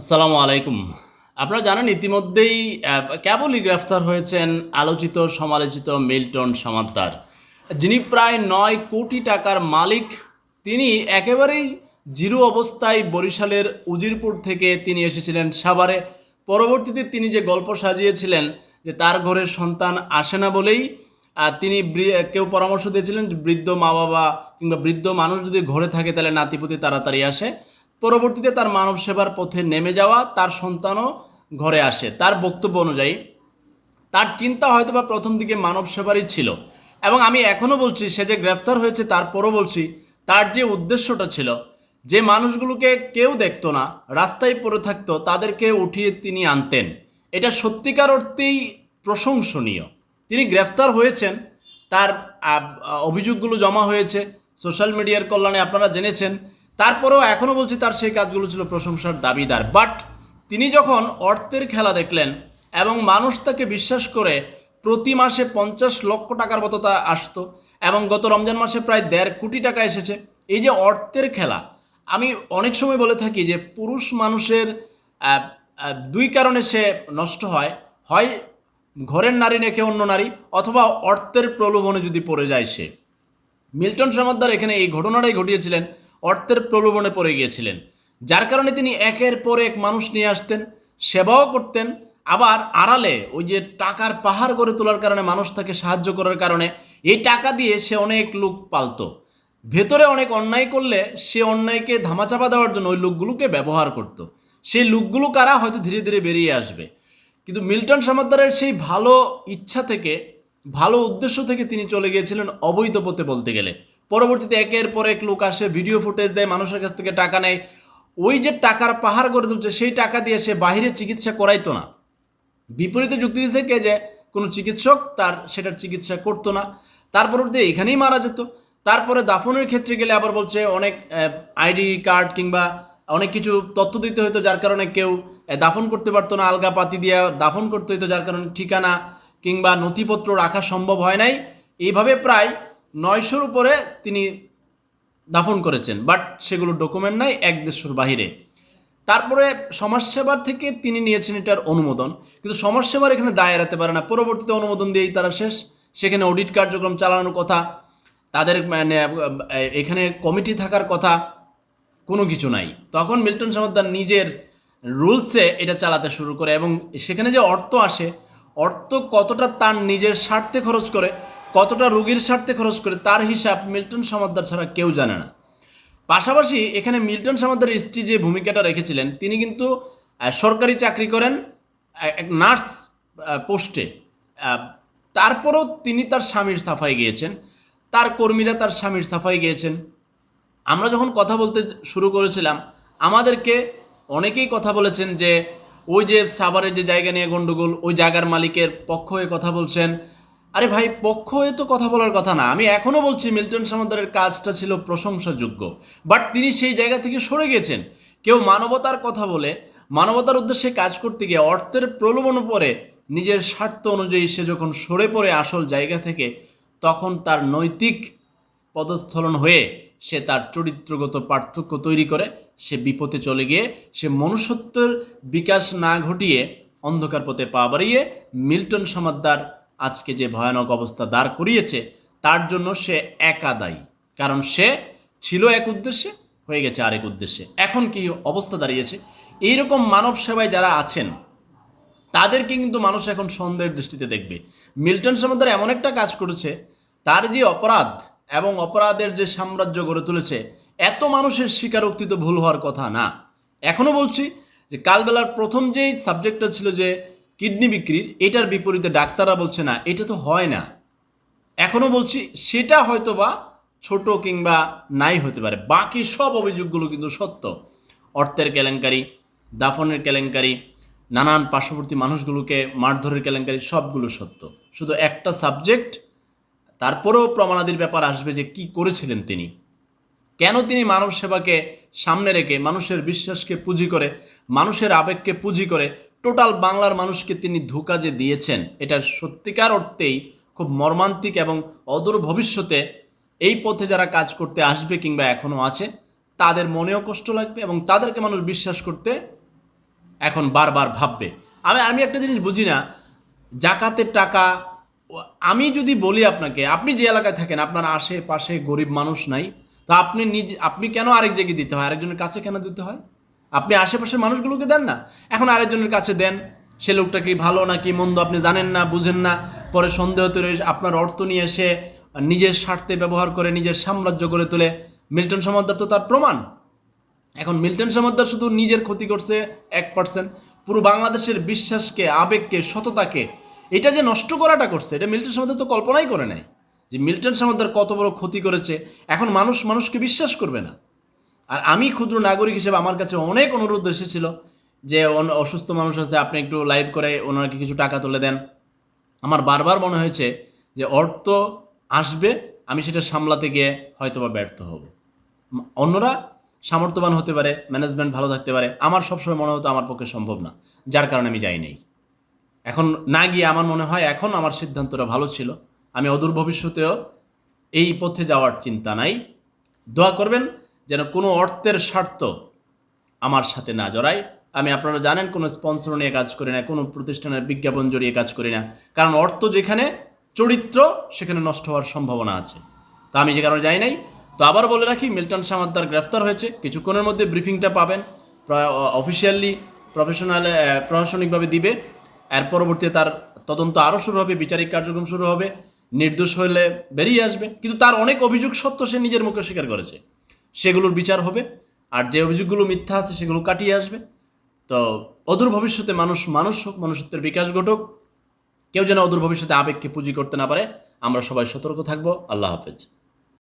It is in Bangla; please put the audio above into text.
আসসালামু আলাইকুম। আপনারা জানেন ইতিমধ্যেই কেবলই গ্রেফতার হয়েছেন আলোচিত, সমালোচিত মিল্টন সমাদ্দার। যিনি প্রায় নয় কোটি টাকার মালিক, তিনি একেবারেই জিরো অবস্থায় বরিশালের উজিরপুর থেকে তিনি এসেছিলেন সাভারে। পরবর্তীতে তিনি যে গল্প সাজিয়েছিলেন যে তার ঘরের সন্তান আসে না বলেই তিনি কেউ পরামর্শ দিয়েছিলেন বৃদ্ধ মা বাবা কিংবা বৃদ্ধ মানুষ যদি ঘরে থাকে তাহলে নাতিপুতি তাড়াতাড়ি আসে। পরবর্তীতে তার মানব সেবার পথে নেমে যাওয়া তার সন্তানও ঘরে আসে। তার বক্তব্য অনুযায়ী, তার চিন্তা হয়তো বা প্রথম দিকে মানব সেবারই ছিল এবং আমি এখনও বলছি, সে যে গ্রেফতার হয়েছে তারপরও বলছি, তার যে উদ্দেশ্যটা ছিল, যে মানুষগুলোকে কেউ দেখতো না, রাস্তায় পড়ে থাকতো, তাদেরকে উঠিয়ে তিনি আনতেন। এটা সত্যিকার অর্থেই প্রশংসনীয়। তিনি গ্রেফতার হয়েছেন, তার অভিযোগগুলো জমা হয়েছে, সোশ্যাল মিডিয়ার কল্যাণে আপনারা জেনেছেন তারপরেও এখনও বলছি তার সেই কাজগুলো ছিল প্রশংসার দাবিদার। বাট তিনি যখন অর্থের খেলা দেখলেন এবং মানুষ তাকে বিশ্বাস করে প্রতি মাসে পঞ্চাশ লক্ষ টাকার মতো তা আসতো এবং গত রমজান মাসে প্রায় দেড় কোটি টাকা এসেছে, এই যে অর্থের খেলা, আমি অনেক সময় বলে থাকি যে পুরুষ মানুষের দুই কারণে সে নষ্ট হয়। হয় ঘরের নারী রেখে অন্য নারী, অথবা অর্থের প্রলোভনে যদি পড়ে যায় সে। মিল্টন সমাদ্দার এখানে এই ঘটনাটাই ঘটিয়েছিলেন। অর্থের প্রলোভনে পড়ে গিয়েছিলেন। যার কারণে তিনি একের পর এক মানুষ নিয়ে আসতেন, সেবাও করতেন, আবার আড়ালে ওই যে টাকার পাহাড় গড়ে তোলার কারণে মানুষ তাকে সাহায্য করার কারণে এই টাকা দিয়ে সে অনেক লোক পালতো। ভেতরে অনেক অন্যায় করলে সে অন্যায়কে ধামাচাপা দেওয়ার জন্য ওই লোকগুলোকে ব্যবহার করত। সেই লোকগুলো কারা হয়তো ধীরে ধীরে বেরিয়ে আসবে। কিন্তু মিল্টন সমাদ্দারের সেই ভালো ইচ্ছা থেকে, ভালো উদ্দেশ্য থেকে তিনি চলে গিয়েছিলেন অবৈধ পথে বলতে গেলে। পরবর্তীতে একের পর এক লোক আসে ভিডিও ফুটেজ দেয়, মানুষের কাছ থেকে টাকা নেয়। ওই যে টাকার পাহাড় গড়ে তুলছে, সেই টাকা দিয়ে সে বাইরে চিকিৎসা করাইতো না। বিপরীতে যুক্তি দিয়েছে কে যে, কোনো চিকিৎসক তার সেটার চিকিৎসা করতো না। তার পরবর্তীতে এখানেই মারা যেত। তারপরে দাফনের ক্ষেত্রে গেলে আবার বলছে, অনেক আইডি কার্ড কিংবা অনেক কিছু তথ্য দিতে হতো যার কারণে কেউ দাফন করতে পারতো না। আলগা পাতি দিয়ে দাফন করতে হতো যার কারণে ঠিকানা কিংবা নথিপত্র রাখা সম্ভব হয় নাই। এইভাবে প্রায় নয়শোর উপরে তিনি দাফন করেছেন বাট সেগুলো ডকুমেন্ট নাই, এক দেশের বাহিরে। তারপরে সমাজসেবার থেকে তিনি নিয়েছেন এটার অনুমোদন, কিন্তু সমাজসেবার এখানে দায় এড়াতে পারে না। পরবর্তীতে অনুমোদন দিয়েই তারা শেষ। সেখানে অডিট কার্যক্রম চালানোর কথা, তাদের মানে এখানে কমিটি থাকার কথা, কোনো কিছু নাই। তখন মিল্টন সমাদ্দার নিজের রুলসে এটা চালাতে শুরু করে এবং সেখানে যে অর্থ আসে, অর্থ কতটা তার নিজের স্বার্থে খরচ করে কতটা রুগীর স্বার্থে খরচ করে তার হিসাব মিল্টন সমাদ্দার ছাড়া কেউ জানে না। পাশাপাশি এখানে মিল্টন সমাদ্দারের স্ত্রী যে ভূমিকাটা রেখেছিলেন, তিনি কিন্তু সরকারি চাকরি করেন এক নার্স পোস্টে। তারপরেও তিনি তার স্বামীর সাফাই গিয়েছেন, তার কর্মীরা তার স্বামীর সাফাই গিয়েছেন। আমরা যখন কথা বলতে শুরু করেছিলাম, আমাদেরকে অনেকেই কথা বলেছেন যে, ওই যে সাভারের যে জায়গা নিয়ে গন্ডগোল, ওই জায়গার মালিকের পক্ষ হয়ে কথা বলছেন আরে ভাই, পক্ষ হয়ে তো কথা বলার কথা না। আমি এখনও বলছি, মিল্টন সমাদারের কাজটা ছিল প্রশংসাযোগ্য। বাট তিনি সেই জায়গা থেকে সরে গেছেন। কেউ মানবতার কথা বলে, মানবতার উদ্দেশ্যে কাজ করতে গিয়ে অর্থের প্রলোভন পরে নিজের স্বার্থ অনুযায়ী সে যখন সরে পড়ে আসল জায়গা থেকে, তখন তার নৈতিক পদস্থলন হয়ে সে তার চরিত্রগত পার্থক্য তৈরি করে, সে বিপথে চলে গিয়ে সে মনুষ্যত্বের বিকাশ না ঘটিয়ে অন্ধকার পথে পা বাড়িয়ে মিল্টন সমাদ্দার আজকে যে ভয়ানক অবস্থা দাঁড় করিয়েছে, তার জন্য সে একা দায়ী। কারণ সে ছিল এক উদ্দেশ্যে, হয়ে গেছে আরেক উদ্দেশ্যে। এখন কি অবস্থা দাঁড়িয়েছে? এইরকম মানব সেবায় যারা আছেন, তাদেরকে কিন্তু মানুষ এখন সন্দেহের দৃষ্টিতে দেখবে। মিল্টন সমাদার এমন একটা কাজ করেছে, তার যে অপরাধ এবং অপরাধের যে সাম্রাজ্য গড়ে তুলেছে, এত মানুষের স্বীকারোক্তি তো ভুল হওয়ার কথা না। এখনও বলছি যে কালবেলার প্রথম যেই সাবজেক্টটা ছিল যে কিডনি বিক্রির, এটার বিপরীতে ডাক্তাররা বলছে না, এটা তো হয় না। এখনও বলছি, সেটা হয়তো বা ছোট কিংবা নাই হতে পারে। বাকি সব অভিযোগগুলো কিন্তু সত্য। অর্থের কেলেঙ্কারি, দাফনের কেলেঙ্কারি, নানান পার্শ্ববর্তী মানুষগুলোকে মারধরের কেলেঙ্কারি, সবগুলো সত্য। শুধু একটা সাবজেক্ট, তারপরেও প্রমাণাদির ব্যাপার আসবে যে কি করেছিলেন তিনি। কেন তিনি মানব সেবাকে সামনে রেখে, মানুষের বিশ্বাসকে পুঁজি করে, মানুষের আবেগকে পুঁজি করে টোটাল বাংলার মানুষকে তিনি ধোকা যে দিয়েছেন এটা সত্যিকার অর্থেই খুব মর্মান্তিক এবং অদূর ভবিষ্যতে এই পথে যারা কাজ করতে আসবে কিংবা এখনও আছে, তাদের মনেও কষ্ট লাগবে এবং তাদেরকে মানুষ বিশ্বাস করতে এখন বারবার ভাববে। আমি আমি একটা জিনিস বুঝি না, জাকাতের টাকা, আমি যদি বলি আপনাকে, আপনি যে এলাকায় থাকেন, আপনার আশেপাশে গরিব মানুষ নাই, তা আপনি নিজে, আপনি কেন আরেক জায়গায় দিতে হয়? আরেকজনের কাছে কেন দিতে হয়? আপনি আশেপাশের মানুষগুলোকে দেন না? এখন আরেকজনের কাছে দেন। সে লোকটা কি ভালো নাকি মন্দ আপনি জানেন না, বুঝেন না। পরে সন্দেহ তৈরি আপনার অর্থ নিয়ে এসে নিজের স্বার্থে ব্যবহার করে, নিজের সাম্রাজ্য গড়ে তোলে। মিল্টন সমাদ্দার তো তার প্রমাণ। এখন মিল্টন সমাদ্দার শুধু নিজের ক্ষতি করছে এক পার্সেন্ট পুরো বাংলাদেশের বিশ্বাসকে, আবেগকে, সততাকে, এটা যে নষ্ট করাটা করছে, এটা মিল্টন সমাদ্দার তো কল্পনাই করে নাই। যে মিল্টন সমাদ্দার কত বড় ক্ষতি করেছে, এখন মানুষ মানুষকে বিশ্বাস করবে না। আর আমি ক্ষুদ্র নাগরিক হিসেবে আমার কাছে অনেক অনুরোধ এসেছিল যে অসুস্থ মানুষ আছে, আপনি একটু লাইভ করে ওনাকে কিছু টাকা তুলে দেন। আমার বারবার মনে হয়েছে যে অর্থ আসবে, আমি সেটা সামলাতে গিয়ে হয়তোবা ব্যর্থ হব। অন্যরা সামর্থ্যবান হতে পারে ম্যানেজমেন্ট ভালো থাকতে পারে, আমার সবসময় মনে হতো আমার পক্ষে সম্ভব না, যার কারণে আমি যাই নাই। এখন না গিয়ে আমার মনে হয় এখন আমার সিদ্ধান্তটা ভালো ছিল, আমি অদূর ভবিষ্যতেও এই পথে যাওয়ার চিন্তা নাই। দোয়া করবেন যেন কোনো অর্থের স্বার্থ আমার সাথে না জড়ায়। আমি, আপনারা জানেন, কোনো স্পন্সর নিয়ে কাজ করি না, কোনো প্রতিষ্ঠানের বিজ্ঞাপন জড়িয়ে কাজ করি না। কারণ অর্থ যেখানে, চরিত্র সেখানে নষ্ট হওয়ার সম্ভাবনা আছে। তা আমি যে কারণে যাই নাই। তো আবার বলে রাখি, মিল্টন সামাদ্দার গ্রেফতার হয়েছে। কিছুক্ষণের মধ্যে ব্রিফিংটা পাবেন। অফিসিয়ালি প্রফেশনাল প্রশাসনিকভাবে দিবে। এর পরবর্তীতে তার তদন্ত আরও শুরু হবে, বিচারিক কার্যক্রম শুরু হবে। নির্দোষ হলে বেরিয়ে আসবে। কিন্তু তার অনেক অভিযোগ সত্য সে নিজের মুখে স্বীকার করেছে। সেগুলোর বিচার হবে, আর যে অভিযোগগুলো মিথ্যা আছে সেগুলো কাটিয়ে আসবে। তো অদূর ভবিষ্যতে মানুষ মানুষ হোক মানুষত্বের বিকাশ ঘটুক, কেউ যেন অদূর ভবিষ্যতে আবেগকে পুঁজি করতে না পারে, আমরা সবাই সতর্ক থাকব। আল্লাহ হাফেজ।